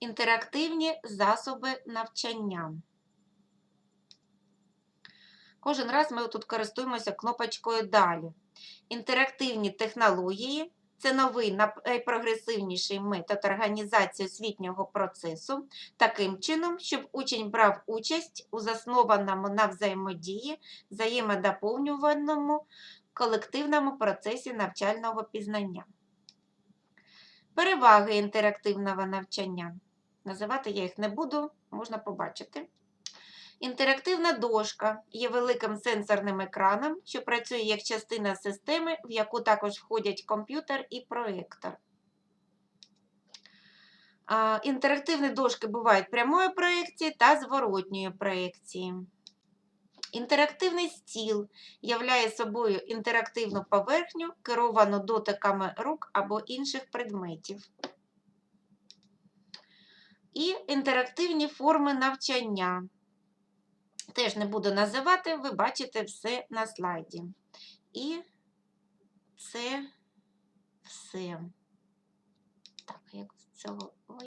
інтерактивні засоби навчання. Кожен раз ми тут користуємося кнопочкою Далі. Інтерактивні технології це новий найпрогресивніший метод організації освітнього процесу таким чином, щоб учень брав участь у заснованому на взаємодії, взаємодоповнюваному колективному процесі навчального пізнання. Переваги інтерактивного навчання. Називати я їх не буду, можна побачити. Інтерактивна дошка є великим сенсорним екраном, що працює як частина системи, в яку також входять комп'ютер і проєктор. Інтерактивні дошки бувають прямої проєкції та зворотньої проєкції. Інтерактивний стіл являє собою інтерактивну поверхню, керовану дотиками рук або інших предметів. І інтерактивні форми навчання. Теж не буду називати, ви бачите все на слайді. І це все. Так, як з цього